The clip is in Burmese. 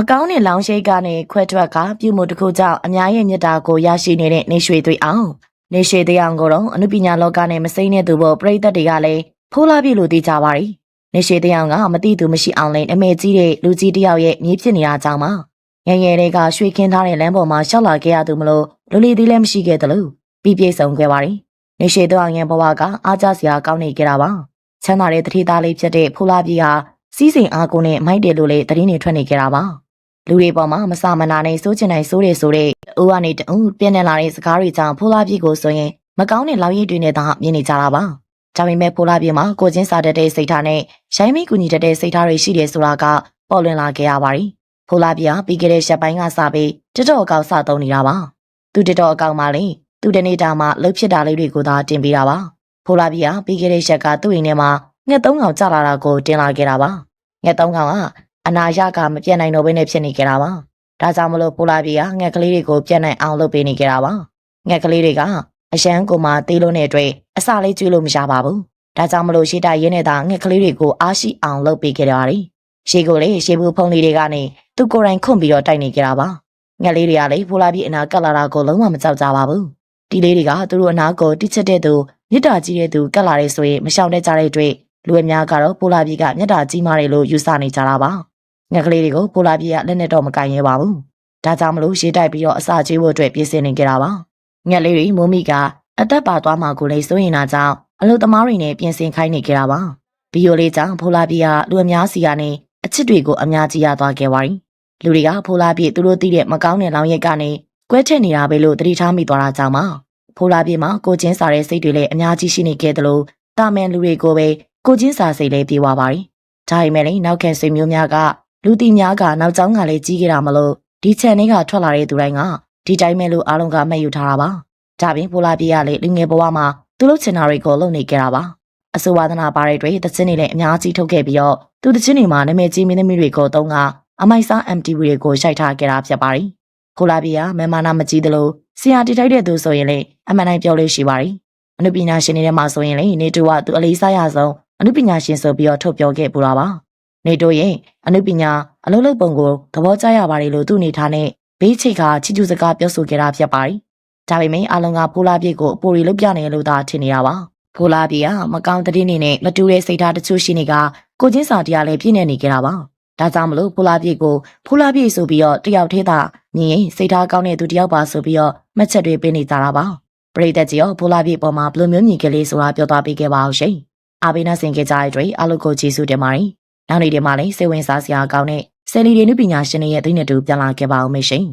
မကောင်းတဲ့လောင်ရှိတ်ကနေခွဲထွက်ကပြုမှုတစ်ခုကြောင့်အများရဲ့မြတ်တာကိုရရှိနေတဲ့နေရွှေသွေးအောင်နေရွှေသွေးအောင်ကိုတော့အနုပညာလောကနဲ့မစိမ့်တဲ့သူပေါ်ပြိသက်တွေကလည်းဖိုးလာပြီလို့သိကြပါရီနေရွှေသွေးအောင်ကမသိသူမရှိအောင်လည်းအမေကြီးတဲ့လူကြီးတစ်ယောက်ရဲ့မြေးဖြစ်နေတာကြောင့်ပါငယ်ငယ်တွေကရွှေခင်းထားတဲ့လမ်းပေါ်မှာရှောက်လာခဲ့ရသူမလို့လူလီသေးလည်းမရှိခဲ့သလိုပြီးပြည့်စုံခဲ့ပါရီနေရွှေသွေးအောင်ရဲ့ဘဝကအားကြစရာကောင်းနေကြတာပါချမ်းသာတဲ့တတိသားလေးဖြစ်တဲ့ဖိုးလာပြီဟာစီးစိမ်အားကိုနဲ့မိုက်တယ်လို့လည်းသတင်းတွေထွက်နေကြတာပါ လူတွေပေါ်မှာမဆမနာနဲ့စိုးချင်နိုင်စိုးတယ်ဆိုတဲ့အိုးကနေတူပြင်းနေလာတဲ့စကားတွေကြောင့်ဖိုးလာပြီကိုဆိုရင်မကောင်းတဲ့လောက်ရည်တွေနဲ့သာမြင်နေကြတာပါဒါပေမဲ့ဖိုးလာပြီမှာကိုချင်းစာတတ်တဲ့စိတ်ထားနဲ့ရိုင်းမိကူညီတတ်တဲ့စိတ်ထားတွေရှိတယ်ဆိုတာကပေါ်လွင်လာခဲ့ရပါရီဖိုးလာပြီဟာပြီးခဲ့တဲ့ရက်ပိုင်းကစပြီးတတော်အကောက်စသုံးနေတာပါသူတတော်အကောက်မှလည်းသူတနေ့တာမှလှုပ်ဖြစ်တာလေးတွေကိုသာတင်ပေးတာပါဖိုးလာပြီဟာပြီးခဲ့တဲ့ရက်ကသူ့အိမ်ထဲမှာငှက်သုံးကောင်ကြလာတာကိုတင်လာခဲ့တာပါငှက်သုံးကောင်က အနာရကမပြတ်နိုင်တော့ဘဲနဲ့ဖြစ်နေကြတာပါဒါကြောင့်မလို့ဖိုးလာပြီဟာငှက်ကလေးတွေကိုပြတ်နိုင်အောင်လုပ်ပေးနေကြတာပါငှက်ကလေးတွေကအရန်ကိုမှသေးလို့နဲ့တွေ့အစလေးကျွေးလို့မရပါဘူးဒါကြောင့်မလို့ရှေ့တိုင်ရင်းနေတာငှက်ကလေးတွေကိုအားရှိအောင်လုပ်ပေးခဲ့ကြပါတယ်ရှေ့ကိုလေရှေ့ဘူးဖုံးလေးတွေကနေသူကိုယ်တိုင်ခွန့်ပြီးတော့တိုက်နေကြတာပါငှက်လေးတွေကလေဖိုးလာပြီအနာကတ်လာတာကိုလုံးဝမကြောက်ကြပါဘူးဒီလေးတွေကသူတို့အနာကိုတိချက်တဲ့သူမြစ်တာကြီးတဲ့သူကတ်လာတဲ့ဆိုရင်မရှောင်တဲ့ကြတဲ့တွေ့လူအများကတော့ပိုလာပြည်ကမြတ်တာကြီးမားတယ်လို့ယူဆနေကြတာပါ ငှက်ကလေးတွေကိုပိုလာပြည်ကလက်နဲ့တော့မကင်ရဲပါဘူးဒါကြောင့်မလို့ရှေးတိုက်ပြီးတော့အစာကျွေးဖို့အတွက်ပြင်ဆင်နေကြတာပါငှက်လေးတွေမိုးမိကအသက်ပါသွားမှကိုလည်းစိုးရင်တာကြောင့်အလုသမားတွေနဲ့ပြင်ဆင်ခိုင်းနေကြတာပါဗီယိုလေးကြောင့်ဖိုလာပြည်ကလူအများစီကနေအချစ်တွေကိုအများကြီးရသွားခဲ့ပါရီလူတွေကဖိုလာပြည်သူတို့သိတဲ့မကောင်းတဲ့လောင်ရက်ကနေကွဲထက်နေတာပဲလို့သတိထားမိသွားတာကြောင့်ပါဖိုလာပြည်မှာကိုချင်းစာတဲ့စိတ်တွေလည်းအများကြီးရှိနေခဲ့တယ်လို့တာမန်လူတွေကိုပဲကိုချင်းစာစိတ်လေးပြေးသွားပါရီဒါပေမဲ့လည်းနောက်ခံဆွေမျိုးများက လူတီများကနောက်ကျောင်းကလည်းကြီးခဲ့တာမလို့ဒီချန်လေးကထွက်လာတဲ့သူတိုင်းကဒီတိုင်းပဲလို့အားလုံးကမှတ်ယူထားတာပါဒါပြင်ဖိုလာပြေးကလည်းလူငယ်ဘဝမှာသူတို့ချင်တာတွေကိုလုပ်နေကြတာပါအဆိုဝါဒနာပါတဲ့တွေတချင်းတွေလည်းအများကြီးထုတ်ခဲ့ပြီးတော့သူတချင်းတွေမှာနာမည်ကြီးမင်းသမီးတွေကိုတုံးကအမိုက်စား MTV တွေကိုရိုက်ထားခဲ့တာဖြစ်ပါတယ်ခိုလာပြေးကမမနာမကြီးသလိုဆရာတီထိုက်တဲ့သူဆိုရင်လည်းအမှန်တိုင်းပြောလို့ရှိပါတယ်အနုပညာရှင်တွေထဲမှာဆိုရင်လည်းနေတူကသူအလေးစားရဆုံးအနုပညာရှင်ဆိုပြီးတော့ထုတ်ပြောခဲ့ပူတာပါ နေတိုရဲ့အနုပညာအလုံးလုံးပုံကိုသဘောကျရပါတယ်လို့သူ့အနေထားနဲ့ဘေးချိတ်ကချီကျူစကားပြောဆိုခဲ့တာဖြစ်ပါတယ်ဒါပေမဲ့အလုံးကဖိုးလာပြည့်ကိုအပူရီလုပြနေလို့သာထင်နေတာပါဖိုးလာပြည့်ကမကောင်းတဲ့နေနဲ့မတူတဲ့စိတ်ထားတချို့ရှိနေကကိုချင်းစာတရားလည်းပြည့်နေနေကြတာပါဒါကြောင့်မလို့ဖိုးလာပြည့်ကိုဖိုးလာပြည့်ဆိုပြီးတော့တယောက်သေးတာမြင်ရင်စိတ်ထားကောင်းတဲ့သူတယောက်ပါဆိုပြီးတော့မှတ်ချက်တွေပေးနေကြတာပါပရိသတ်ကြီးရောဖိုးလာပြည့်ပေါ်မှာဘယ်လိုမျိုးမြင်ကြလေးဆိုတာပြောသွားပေးခဲ့ပါအောင်ရှင်အာဘေးနာဆင်ကြကြတဲ့အတွက်အားလုံးကိုကျေးဇူးတင်ပါတယ် နောက်နေ့တွေမှာလည်းစိတ်ဝင်စားစရာကောင်းတဲ့ဆယ်လီတွေနုပညာရှင်တွေရဲ့သိနေတူပြန်လာခဲ့ပါအောင်မေရှင်